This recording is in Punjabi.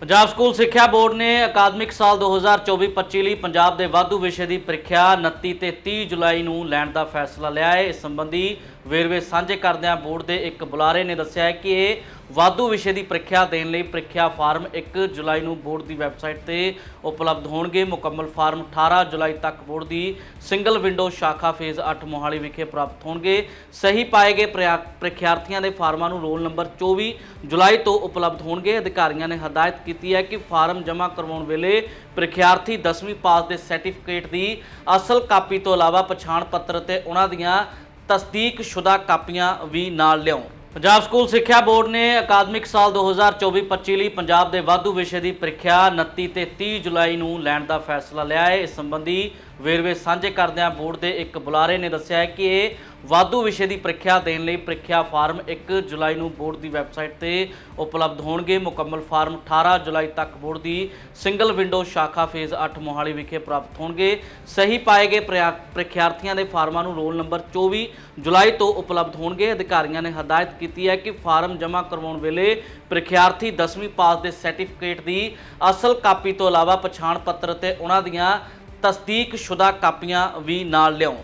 ਪੰਜਾਬ ਸਕੂਲ ਸਿੱਖਿਆ ਬੋਰਡ ਨੇ ਅਕਾਦਮਿਕ ਸਾਲ 2024-25 ਲਈ ਪੰਜਾਬ ਦੇ ਵਾਧੂ ਵਿਸ਼ੇ ਦੀ ਪ੍ਰੀਖਿਆ 29 ਤੇ 30 ਜੁਲਾਈ ਨੂੰ ਲੈਣ ਦਾ ਫੈਸਲਾ ਲਿਆ ਹੈ। ਇਸ ਸੰਬੰਧੀ ਵੇਰਵੇ ਸਾਂਝੇ ਕਰਦਿਆਂ ਬੋਰਡ ਦੇ ਇੱਕ ਬੁਲਾਰੇ ਨੇ ਦੱਸਿਆ ਕਿ ਇਹ ਵਾਧੂ ਵਿਸ਼ੇ ਦੀ ਪ੍ਰੀਖਿਆ ਦੇਣ ਲਈ ਪ੍ਰੀਖਿਆ ਫਾਰਮ 1 ਜੁਲਾਈ ਨੂੰ ਬੋਰਡ ਦੀ ਵੈਬਸਾਈਟ ਤੇ ਉਪਲਬਧ ਹੋਣਗੇ। ਮੁਕੰਮਲ ਫਾਰਮ 18 ਜੁਲਾਈ ਤੱਕ ਬੋਰਡ ਦੀ ਸਿੰਗਲ ਵਿੰਡੋ ਸ਼ਾਖਾ ਫੇਜ਼ 8 ਮੋਹਾਲੀ ਵਿਖੇ ਪ੍ਰਾਪਤ ਹੋਣਗੇ। ਸਹੀ ਪਾਏ ਗਏ ਪ੍ਰਿਆ- ਪ੍ਰੀਖਿਆਰਥੀਆਂ ਦੇ ਫਾਰਮਾਂ ਨੂੰ ਰੋਲ ਨੰਬਰ 24 ਜੁਲਾਈ ਤੋਂ ਉਪਲਬਧ ਹੋਣਗੇ। ਅਧਿਕਾਰੀਆਂ ਨੇ ਹਦਾਇਤ ਕੀਤੀ ਹੈ ਕਿ ਫਾਰਮ ਜਮ੍ਹਾਂ ਕਰਵਾਉਣ ਵੇਲੇ ਪ੍ਰੀਖਿਆਰਥੀ 10ਵੀਂ ਪਾਸ ਦੇ ਸਰਟੀਫਿਕੇਟ ਦੀ ਅਸਲ ਕਾਪੀ ਤੋਂ ਇਲਾਵਾ ਪਛਾਣ ਪੱਤਰ ਤੇ ਉਹਨਾਂ ਦੀਆਂ ਤਸਦੀਕਸ਼ੁਦਾ ਕਾਪੀਆਂ ਵੀ ਨਾਲ ਲਿਆਓ ਪੰਜਾਬ ਸਕੂਲ ਸਿੱਖਿਆ ਬੋਰਡ ਨੇ ਅਕਾਦਮਿਕ ਸਾਲ 2024-25 ਲਈ ਪੰਜਾਬ ਦੇ ਵਾਧੂ ਵਿਸ਼ੇ ਦੀ ਪ੍ਰੀਖਿਆ 29 ਤੇ 30 ਜੁਲਾਈ ਨੂੰ ਲੈਣ ਦਾ ਫੈਸਲਾ ਲਿਆ ਹੈ। ਇਸ ਸੰਬੰਧੀ ਵੇਰਵੇ ਸਾਂਝੇ ਕਰਦਿਆਂ ਬੋਰਡ ਦੇ ਇੱਕ ਬੁਲਾਰੇ ਨੇ ਦੱਸਿਆ ਹੈ ਕਿ ਇਹ ਵਾਧੂ ਵਿਸ਼ੇ ਦੀ ਪ੍ਰੀਖਿਆ ਦੇਣ ਲਈ ਪ੍ਰੀਖਿਆ ਫਾਰਮ 1 ਜੁਲਾਈ ਨੂੰ ਬੋਰਡ ਦੀ ਵੈਬਸਾਈਟ ਤੇ ਉਪਲਬਧ ਹੋਣਗੇ। ਮੁਕੰਮਲ ਫਾਰਮ 18 ਜੁਲਾਈ ਤੱਕ ਬੋਰਡ ਦੀ ਸਿੰਗਲ ਵਿੰਡੋ ਸ਼ਾਖਾ ਫੇਜ਼ 8 ਮੋਹਾਲੀ ਵਿਖੇ ਪ੍ਰਾਪਤ ਹੋਣਗੇ। ਸਹੀ ਪਾਏ ਗਏ ਪ੍ਰਿਆ- ਪ੍ਰੀਖਿਆਰਥੀਆਂ ਦੇ ਫਾਰਮਾਂ ਨੂੰ ਰੋਲ ਨੰਬਰ 24 ਜੁਲਾਈ ਤੋਂ ਉਪਲਬਧ ਹੋਣਗੇ। ਅਧਿਕਾਰੀਆਂ ਨੇ ਹਦਾਇਤ ਕੀਤੀ ਹੈ ਕਿ ਫਾਰਮ ਜਮ੍ਹਾਂ ਕਰਵਾਉਣ ਵੇਲੇ ਪ੍ਰੀਖਿਆਰਥੀ 10ਵੀਂ ਪਾਸ ਦੇ ਸਰਟੀਫਿਕੇਟ ਦੀ ਅਸਲ ਕਾਪੀ ਤੋਂ ਇਲਾਵਾ ਪਛਾਣ ਪੱਤਰ ਤੇ ਉਹਨਾਂ ਦੀਆਂ ਤਸਦੀਕਸ਼ੁਦਾ ਕਾਪੀਆਂ ਵੀ ਨਾਲ ਲਿਆਓ